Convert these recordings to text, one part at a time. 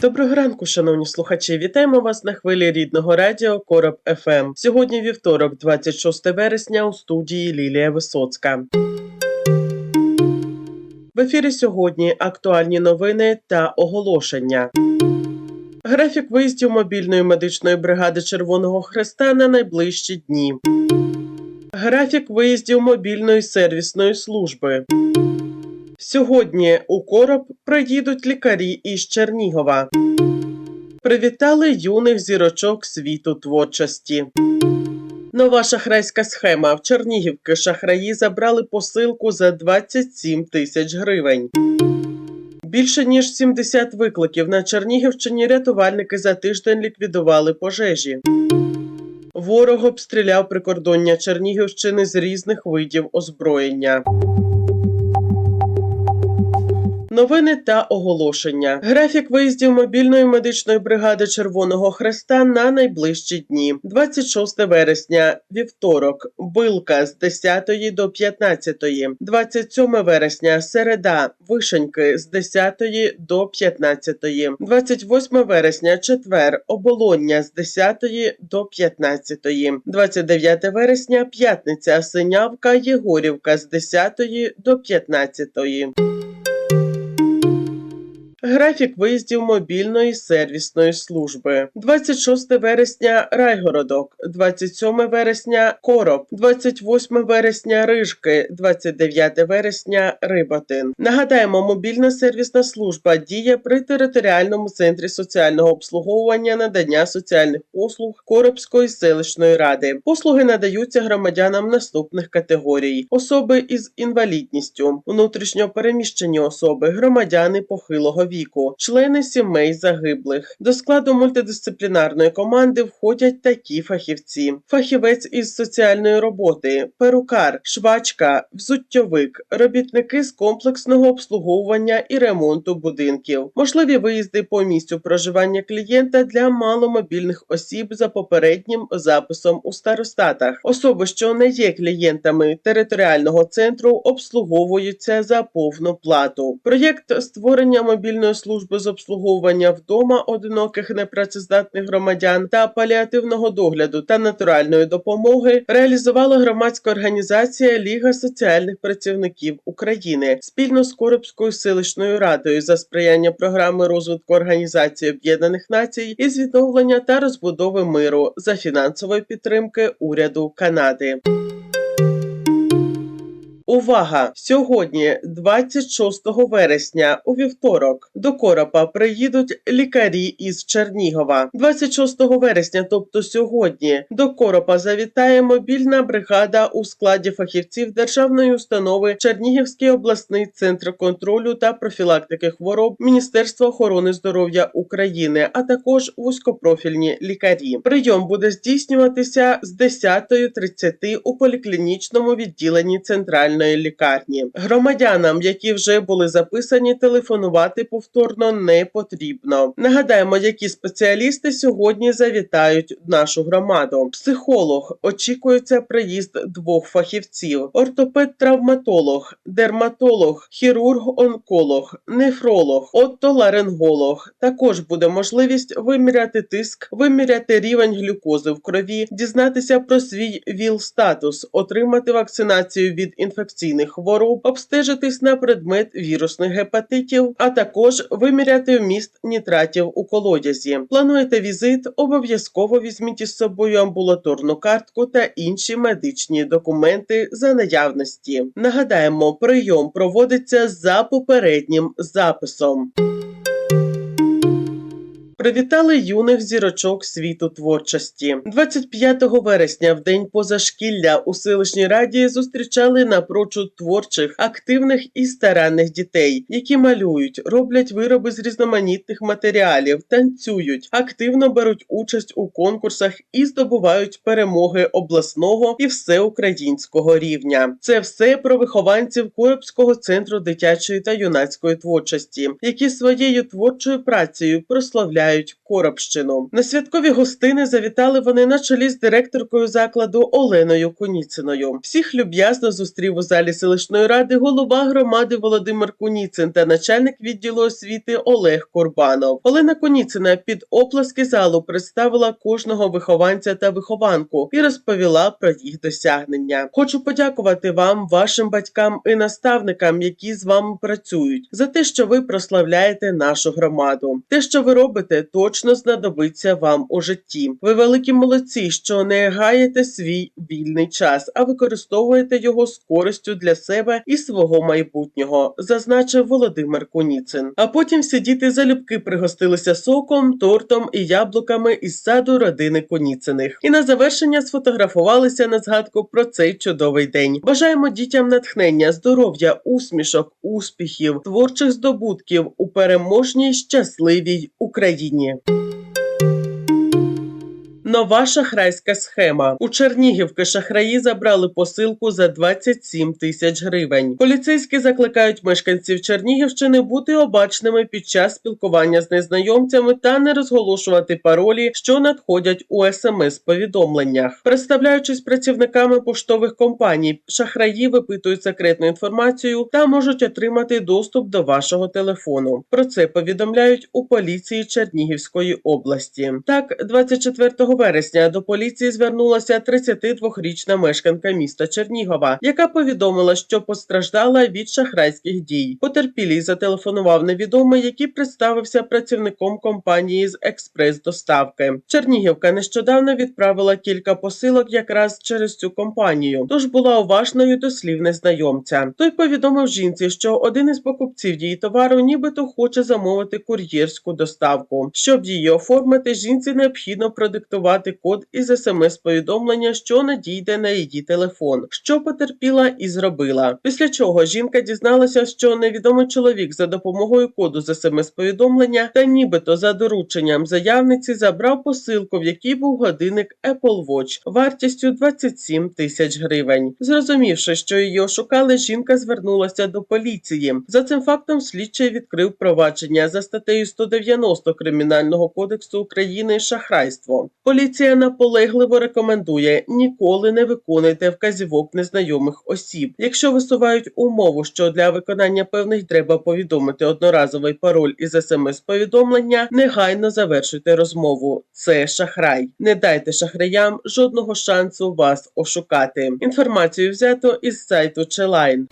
Доброго ранку, шановні слухачі. Вітаємо вас на хвилі рідного радіо Короб ФМ. Сьогодні вівторок, 26 вересня, у студії Лілія Висоцька. В ефірі сьогодні актуальні новини та оголошення. Графік виїздів мобільної медичної бригади Червоного Хреста на найближчі дні. Графік виїздів мобільної сервісної служби. Сьогодні у короб приїдуть лікарі із Чернігова. Привітали юних зірочок світу творчості. Нова шахрайська схема. В Чернігівки шахраї забрали посилку за 27 тисяч гривень. Більше ніж 70 викликів на Чернігівщині рятувальники за тиждень ліквідували пожежі. Ворог обстріляв прикордоння Чернігівщини з різних видів озброєння. Новини та оголошення. Графік виїздів мобільної медичної бригади Червоного Хреста на найближчі дні. 26 вересня, вівторок, Билка з 10 до 15. 27 вересня, середа, Вишеньки з 10 до 15. 28 вересня, четвер, Оболоння з 10 до 15. 29 вересня, п'ятниця, Синявка, Єгорівка з 10 до 15. Графік виїздів мобільної сервісної служби. 26 вересня Райгородок, 27 вересня Короб, 28 вересня Рижки, 29 вересня Рибатин. Нагадаємо, мобільна сервісна служба діє при територіальному центрі соціального обслуговування надання соціальних послуг Коробської селищної ради. Послуги надаються громадянам наступних категорій: особи із інвалідністю, внутрішньо переміщені особи, громадяни похилого віку, члени сімей загиблих. До складу мультидисциплінарної команди входять такі фахівці: фахівець із соціальної роботи, перукар, швачка, взуттєвик, робітники з комплексного обслуговування і ремонту будинків, можливі виїзди по місцю проживання клієнта для маломобільних осіб за попереднім записом у старостатах. Особи, що не є клієнтами територіального центру, обслуговуються за повну плату. Проєкт створення мобільної служби з обслуговування вдома одиноких непрацездатних громадян та паліативного догляду та натуральної допомоги реалізувала громадська організація Ліга соціальних працівників України спільно з Коробською селищною радою за сприяння програми розвитку Організації Об'єднаних Націй із відновлення та розбудови миру за фінансової підтримки уряду Канади. Увага! Сьогодні, 26 вересня, у вівторок, до Коропа приїдуть лікарі із Чернігова. 26 вересня, тобто сьогодні, до Коропа завітає мобільна бригада у складі фахівців державної установи Чернігівський обласний центр контролю та профілактики хвороб Міністерства охорони здоров'я України, а також вузькопрофільні лікарі. Прийом буде здійснюватися з 10.30 у поліклінічному відділенні центральної лікарні. Громадянам, які вже були записані, телефонувати повторно не потрібно. Нагадаємо, які спеціалісти сьогодні завітають нашу громаду. Психолог очікується приїзд двох фахівців: ортопед-травматолог, дерматолог, хірург-онколог, нефролог, оттоларинголог. Також буде можливість виміряти тиск, виміряти рівень глюкози в крові, дізнатися про свій ВІЛ-статус, отримати вакцинацію від інфекційних хвороб, обстежитись на предмет вірусних гепатитів, а також виміряти вміст нітратів у колодязі. Плануєте візит? Обов'язково візьміть із собою амбулаторну картку та інші медичні документи за наявності. Нагадаємо, прийом проводиться за попереднім записом. Привітали юних зірочок світу творчості. 25 вересня, в день позашкілля, у селищній раді зустрічали напрочуд творчих, активних і старанних дітей, які малюють, роблять вироби з різноманітних матеріалів, танцюють, активно беруть участь у конкурсах і здобувають перемоги обласного і всеукраїнського рівня. Це все про вихованців Коробського центру дитячої та юнацької творчості, які своєю творчою працею прославляють Коробщину. На святкові гостини завітали вони на чолі з директоркою закладу Оленою Куніциною. Всіх люб'язно зустрів у залі селищної ради голова громади Володимир Куніцин та начальник відділу освіти Олег Курбанов. Олена Куніцина під оплески залу представила кожного вихованця та вихованку і розповіла про їх досягнення. Хочу подякувати вам, вашим батькам і наставникам, які з вами працюють, за те, що ви прославляєте нашу громаду. Те, що ви робите, точно знадобиться вам у житті. Ви великі молодці, що не гаєте свій вільний час, а використовуєте його з користю для себе і свого майбутнього, зазначив Володимир Куніцин. А потім всі діти залюбки пригостилися соком, тортом і яблуками із саду родини Куніциних. І на завершення сфотографувалися на згадку про цей чудовий день. Бажаємо дітям натхнення, здоров'я, усмішок, успіхів, творчих здобутків у переможній щасливій Україні. Україні. Нова шахрайська схема. У Чернігівки шахраї забрали посилку за 27 тисяч гривень. Поліцейські закликають мешканців Чернігівщини бути обачними під час спілкування з незнайомцями та не розголошувати паролі, що надходять у смс-повідомленнях. Представляючись працівниками поштових компаній, шахраї випитують секретну інформацію та можуть отримати доступ до вашого телефону. Про це повідомляють у поліції Чернігівської області. Так, 24 вересня до поліції звернулася 32-річна мешканка міста Чернігова, яка повідомила, що постраждала від шахрайських дій. Потерпілій зателефонував невідомий, який представився працівником компанії з експрес-доставки. Чернігівка нещодавно відправила кілька посилок якраз через цю компанію, тож була уважною до слів незнайомця. Той повідомив жінці, що один із покупців її товару нібито хоче замовити кур'єрську доставку. Щоб її оформити, жінці необхідно продиктувати код із смс-повідомлення, що надійде на її телефон, що потерпіла і зробила. Після чого жінка дізналася, що невідомий чоловік за допомогою коду з смс-повідомлення та нібито за дорученням заявниці забрав посилку, в якій був годинник Apple Watch вартістю 27 тисяч гривень. Зрозумівши, що її ошукали, жінка звернулася до поліції. За цим фактом слідчий відкрив провадження за статтею 190 Кримінального кодексу України шахрайство. Поліція наполегливо рекомендує ніколи не виконуйте вказівок незнайомих осіб. Якщо висувають умову, що для виконання певних треба повідомити одноразовий пароль із смс-повідомлення, негайно завершуйте розмову. Це шахрай. Не дайте шахраям жодного шансу вас ошукати. Інформацію взято із сайту Челайн.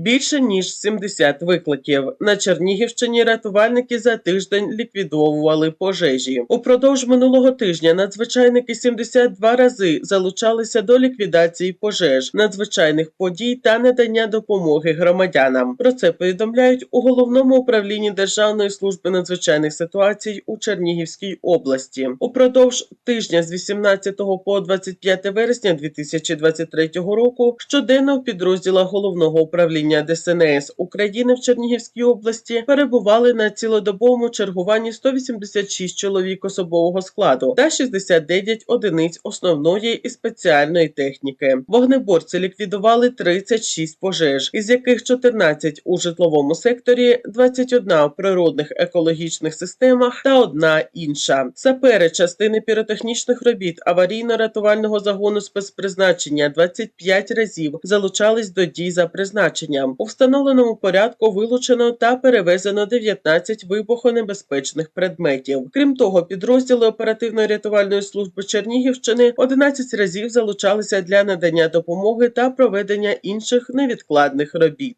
Більше ніж 70 викликів на Чернігівщині. Рятувальники за тиждень ліквідовували пожежі. Упродовж минулого тижня надзвичайники 72 рази залучалися до ліквідації пожеж, надзвичайних подій та надання допомоги громадянам. Про це повідомляють у головному управлінні Державної служби надзвичайних ситуацій у Чернігівській області. Упродовж тижня з 18 по 25 вересня 2023 року щоденно в підрозділах головного управління ДСНС України в Чернігівській області перебували на цілодобовому чергуванні 186 чоловік особового складу та 69 одиниць основної і спеціальної техніки. Вогнеборці ліквідували 36 пожеж, із яких 14 у житловому секторі, 21 в природних екологічних системах та одна інша. Сапери частини піротехнічних робіт аварійно-рятувального загону спецпризначення 25 разів залучались до дій за призначенням. У встановленому порядку вилучено та перевезено 19 вибухонебезпечних предметів. Крім того, підрозділи оперативної рятувальної служби Чернігівщини 11 разів залучалися для надання допомоги та проведення інших невідкладних робіт.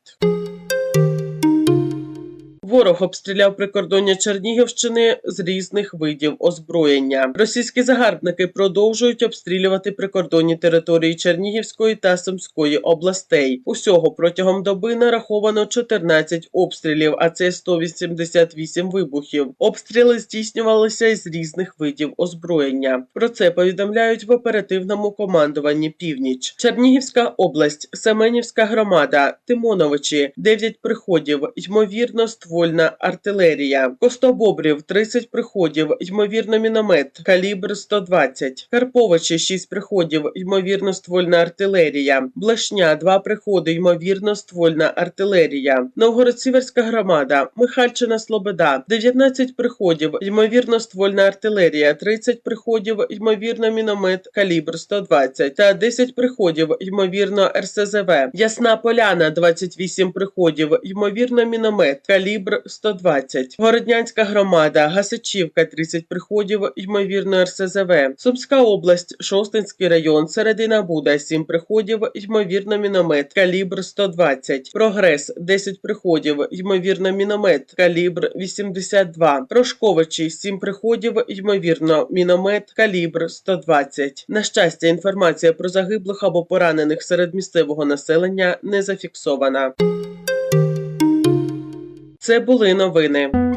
Ворог обстріляв прикордоння Чернігівщини з різних видів озброєння. Російські загарбники продовжують обстрілювати прикордонні території Чернігівської та Сумської областей. Усього протягом доби нараховано 14 обстрілів, а це 188 вибухів. Обстріли здійснювалися із різних видів озброєння. Про це повідомляють в оперативному командуванні Північ. Чернігівська область, Семенівська громада, Тимоновичі, 9 приходів, ймовірно, ствольна артилерія. Костобобрів, 30 приходів, ймовірно, міномет, калібр 120. Карповичі, 6 приходів, ймовірно, ствольна артилерія. Блешня, 2 приходи, ймовірно, ствольна артилерія. Новгород-Сіверська громада, Михальчина Слобода, 19 приходів, ймовірно, ствольна артилерія, 30 приходів, ймовірно, міномет, калібр 120 та 10 приходів, ймовірно, РСЗВ. Ясна Поляна, 28 приходів, ймовірно, міномет, калібр 120. Городнянська громада, Гасичівка, 30 приходів, ймовірно, РСЗВ. Сумська область, Шостинський район, Середина Буда, 7 приходів, ймовірно, міномет, калібр 120. Прогрес, 10 приходів, ймовірно, міномет, калібр 82. Рожковичі, 7 приходів, ймовірно, міномет, калібр 120. На щастя, інформація про загиблих або поранених серед місцевого населення не зафіксована. Це були новини.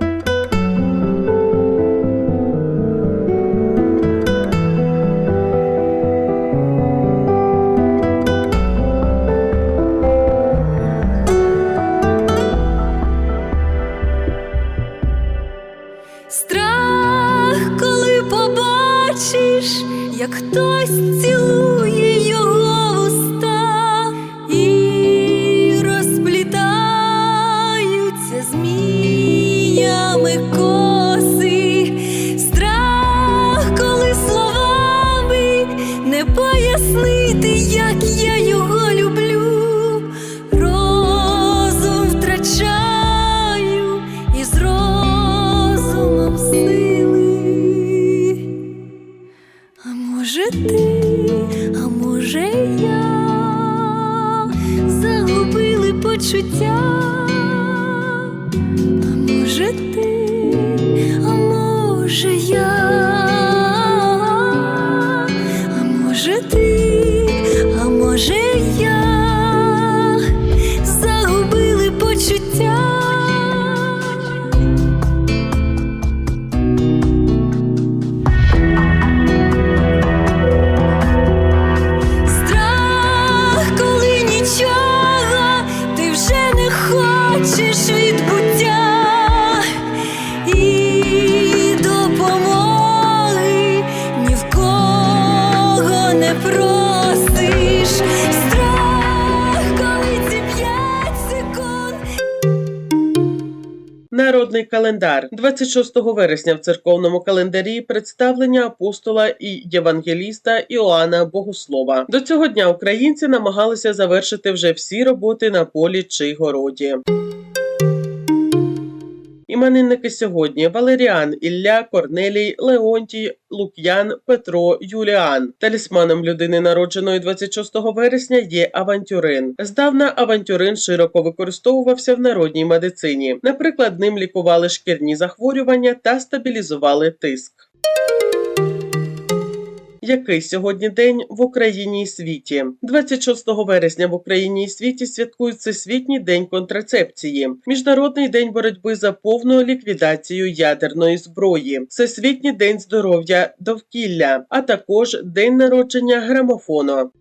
Народний календар 26 вересня в церковному календарі представлення апостола і євангеліста Іоанна Богослова. До цього дня українці намагалися завершити вже всі роботи на полі чи городі. Іменинники сьогодні Валеріан, Ілля, Корнелій, Леонтій, Лук'ян, Петро, Юліан. Талісманом людини, народженої 26 вересня, є авантюрин. Здавна авантюрин широко використовувався в народній медицині. Наприклад, ним лікували шкірні захворювання та стабілізували тиск. Який сьогодні день в Україні і світі? 26 вересня в Україні і світі святкують Всесвітній день контрацепції, Міжнародний день боротьби за повну ліквідацію ядерної зброї, Всесвітній день здоров'я довкілля, а також День народження грамофону.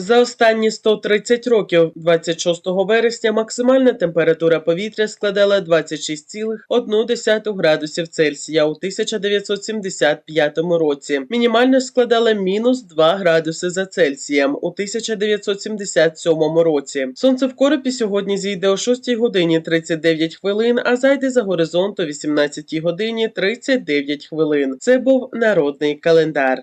За останні 130 років, 26 вересня, максимальна температура повітря складала 26,1 градусів Цельсія у 1975 році. Мінімально складала мінус 2 градуси за Цельсієм у 1977 році. Сонце в коропі сьогодні зійде о 6 годині 39 хвилин, а зайде за горизонт о 18 годині 39 хвилин. Це був народний календар.